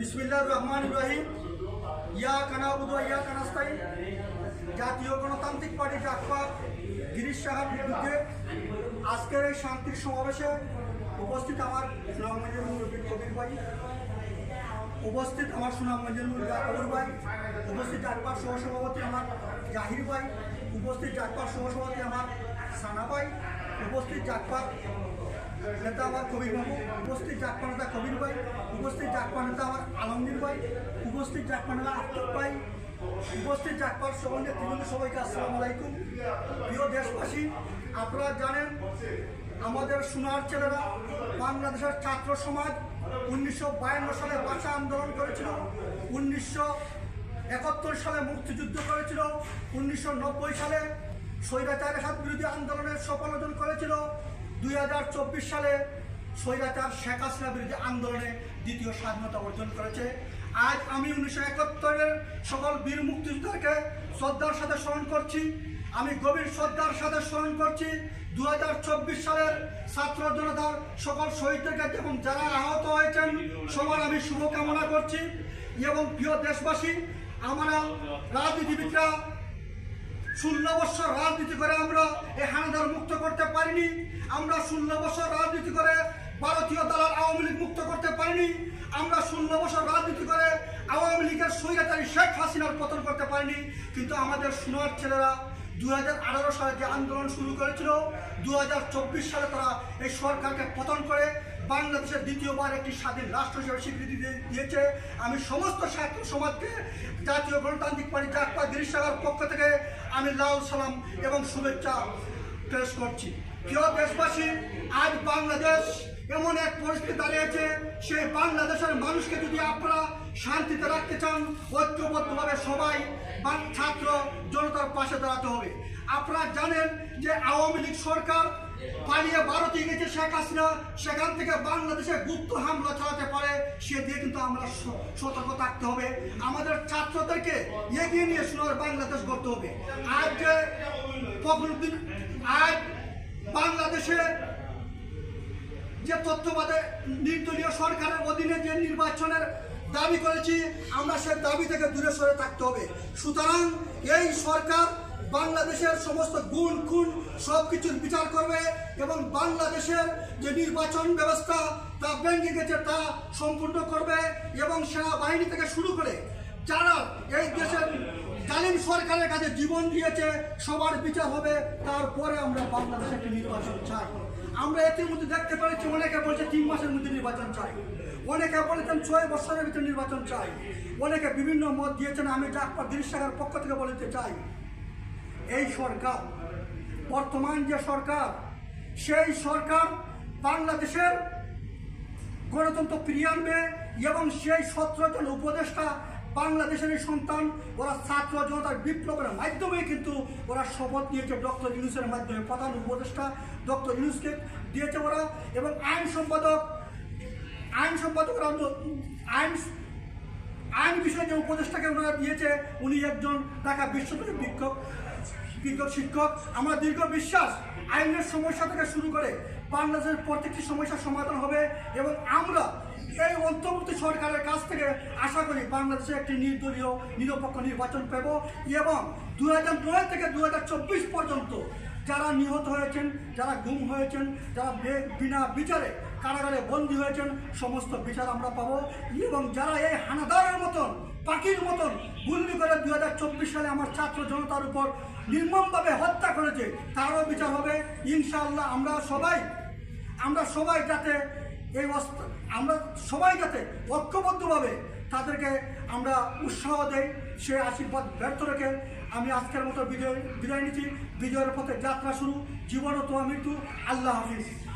বিসমিল্লাহ রহমান ইব্রাহিম ইয়া কানাবুদ ইয়া কানাস্তাই জাতীয় গণতান্ত্রিক পার্টি জাকপা গিরিশ সাহার বিরুদ্ধে আজকের এই শান্তির সমাবেশে উপস্থিত আমার সুনামগঞ্জের মুরব্বী কবির ভাই, উপস্থিত আমার সুনামগঞ্জের মুরব্বী কবির ভাই, উপস্থিত জাকপার সহসভাপতি আমার জাহির ভাই, উপস্থিত জাকপার সহসভাপতি আমার সানা ভাই, উপস্থিত জাকপার নেতা আমার কবির বাবু, উপস্থিত জাকপা নেতা কবির ভাই, উপস্থিত জাকপা নেতা আমার আলমগীর ভাই, উপস্থিত জাকপা নেতা আফতাব ভাই, উপস্থিত জাকপার সঙ্গে তৃণমূল সবাইকে আসসালামু আলাইকুম। প্রিয় দেশবাসী, আপনারা জানেন আমাদের সোনার ছেলেরা বাংলাদেশের ছাত্র সমাজ উনিশশো বায়ান্ন সালে ভাষা আন্দোলন করেছিল, উনিশশো একাত্তর সালে মুক্তিযুদ্ধ করেছিল, উনিশশো নব্বই সালে স্বৈরাচারের হাত বিরোধী আন্দোলনের সফল অর্জন করেছিল দুই হাজার চব্বিশ সালে স্বৈরাচার শেখ হাসিনা বিরোধী আন্দোলনে দ্বিতীয় স্বাধীনতা অর্জন করেছে। আজ আমি উনিশশো একাত্তরের সকল বীর মুক্তিযোদ্ধাকে শ্রদ্ধার সাথে স্মরণ করছি। আমি গভীর শ্রদ্ধার সাথে স্মরণ করছি দু হাজার চব্বিশ সালের ছাত্র জনতার সকল শহীদদেরকে এবং যারা আহত হয়েছেন সবার আমি শুভকামনা করছি এবং প্রিয় দেশবাসী, আমরা রাজনীতিবিদরা, ষোলো বছর রাজনীতি করে আমরা করতে পারিনি। আমরা ষোলো বছর রাজনীতি করে ভারতীয় দালাল আওয়ামী লীগ মুক্ত করতে পারিনি। আমরা ষোলো বছর রাজনীতি করে আওয়ামী লীগের স্বৈরাচারী শেখ হাসিনার পতন করতে পারিনি। কিন্তু আমাদের সোনার ছেলেরা দু হাজার সালে যে আন্দোলন শুরু করেছিল দু হাজার চব্বিশ সালে তারা এই সরকারকে পতন করে বাংলাদেশের দ্বিতীয়বার একটি স্বাধীন রাষ্ট্র হিসেবে স্বীকৃতি দিয়েছে। আমি সমস্ত ছাত্র সমাজকে, জাতীয় গণতান্ত্রিক পার্টি জাকপা গিরিশাগার পক্ষ থেকে আমি লাল সালাম এবং শুভেচ্ছা পেশ করছি। প্রিয় দেশবাসী, আজ বাংলাদেশ এমন এক পরিস্থিতি দাঁড়িয়েছে, সেই বাংলাদেশের মানুষকে যদি আপনারা শান্তিতে রাখতে চান, ঐক্যবদ্ধভাবে সবাই ছাত্র জনতার পাশে দাঁড়াতে হবে। আপনারা জানেন যে আওয়ামী লীগ সরকার পালিয়ে ভারতে গেছে শেখ হাসিনা, সেখান থেকে বাংলাদেশে গুপ্ত হামলা চালাতে পারে, সে দিয়ে কিন্তু আমরা সতর্ক থাকতে হবে। আমাদের ছাত্রদেরকে এগিয়ে নিয়ে সোনার বাংলাদেশ গড়তে হবে। আজ আজ বাংলাদেশে যে তথ্যবাদে নির্দলীয় সরকারের অধীনে যে নির্বাচনের দাবি করেছি, আমরা সে দাবি থেকে দূরে সরে থাকতে হবে। সুতরাং এই সরকার বাংলাদেশের সমস্ত গুণ, খুন সব কিছুর বিচার করবে এবং বাংলাদেশের যে নির্বাচন ব্যবস্থা, তা ভেঙে গেছে, তা সম্পূর্ণ করবে এবং সেনাবাহিনী থেকে শুরু করে যারা এই দেশের জালিম সরকারের কাছে জীবন দিয়েছে, সবার বিচার হবে, তারপরে আমরা বাংলাদেশে একটি নির্বাচন চাই। আমরা এটির মধ্যে দেখতে পেরেছি, অনেকে বলছে তিন মাসের মধ্যে নির্বাচন চাই। অনেকে বলেছেন ছয় বছরের ভিতরে নির্বাচন চাই। অনেকে বিভিন্ন মত দিয়েছেন, আমি ডাক্তার জাকপার দিরিশাখার পক্ষ থেকে বলতে চাই। এই সরকার, বর্তমান যে সরকার, সেই সরকার বাংলাদেশের গণতন্ত্র ফিরিয়ে আনবে এবং সেই সতেরো জন উপদেষ্টা বাংলাদেশের সন্তান, ওরা ছাত্র জনতার বিপ্লবের মাধ্যমে কিন্তু ওরা শপথ নিয়েছে ডক্টর ইউনুসের মাধ্যমে প্রধান উপদেষ্টা ডক্টর ইউনুসকে দিয়েছে ওরা এবং আইন সম্পাদক আইন সম্পাদক ওরা ন- আইন আইন বিষয়ে যে উপদেষ্টাকে ওনারা দিয়েছে, উনি একজন ঢাকা বিশ্ববিদ্যালয়ের বিক্ষোভ বিজ্ঞ শিক্ষক। আমার দীর্ঘ বিশ্বাস, আইনের সমস্যা থেকে শুরু করে বাংলাদেশের প্রত্যেকটি সমস্যার সমাধান হবে এবং আমরা এই অন্তর্বর্তী সরকারের কাছ থেকে আশা করি বাংলাদেশে একটি নির্দলীয়, নিরপেক্ষ নির্বাচন পেব এবং দু হাজার নয় থেকে দু হাজার চব্বিশ পর্যন্ত যারা নিহত হয়েছেন, যারা গুম হয়েছেন, যারা বিনা বিচারে কারাগারে বন্দী হয়েছেন, সমস্ত বিচার আমরা পাবো এবং যারা এই হানাদারের মতন, পাখির মতন গুল্লি করে দু হাজার চব্বিশ সালে আমার ছাত্র জনতার উপর নির্মমভাবে হত্যা করেছে, তারও বিচার হবে। ইনশাআল্লাহ আমরা সবাই আমরা সবাই যাতে এই অস্ত্র আমরা সবাই যাতে ঐক্যবদ্ধভাবে তাদেরকে আমরা উৎসাহ দেই, সে আশীর্বাদ ব্যর্থ রেখে আমি আজকের মতো বিজয় বিদায় নিচ্ছি। বিজয়ের পথে যাত্রা শুরু। জীবন তোমার মৃত্যু। আল্লাহ হাফিজ।